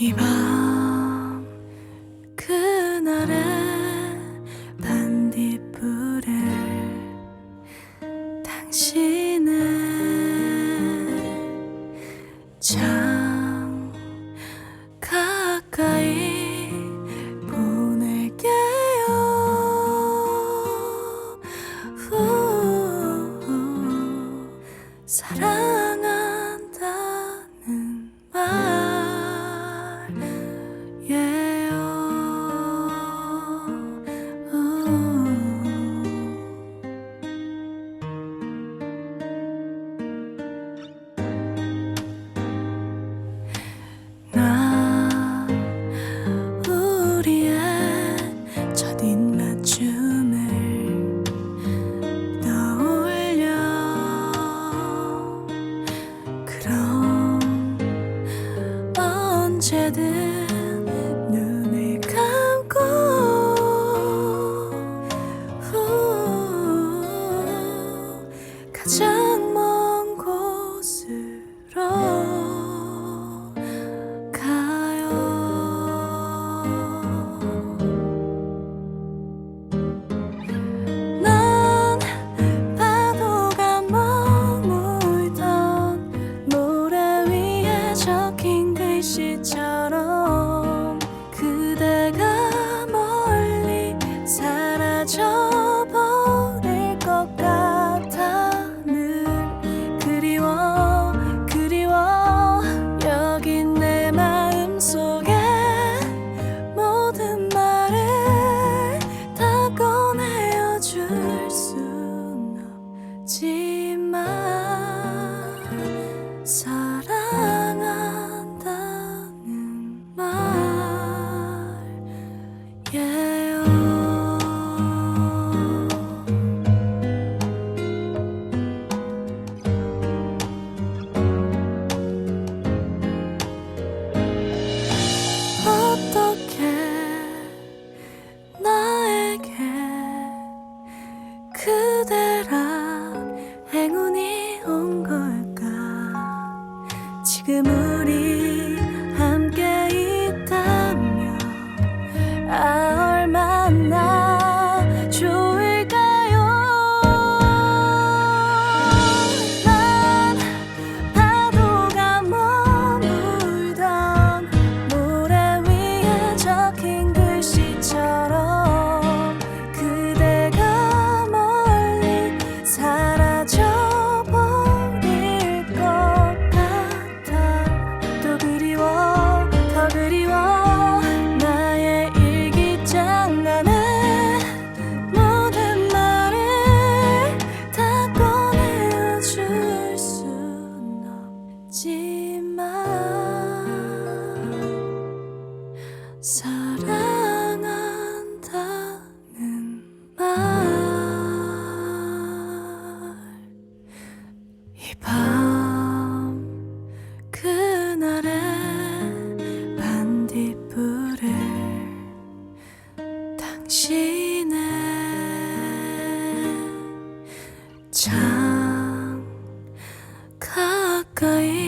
이 밤 그날의 반딧불을 당신은 참 가까이 보낼게요. 후, 사랑한 언제든 눈을 감고. 후, 가장 사랑한다는 말예요. 어떻게 나에게 그대란 지금 우리 사랑한다는 말이 밤 그날의 반딧불을 당신의 참 가까이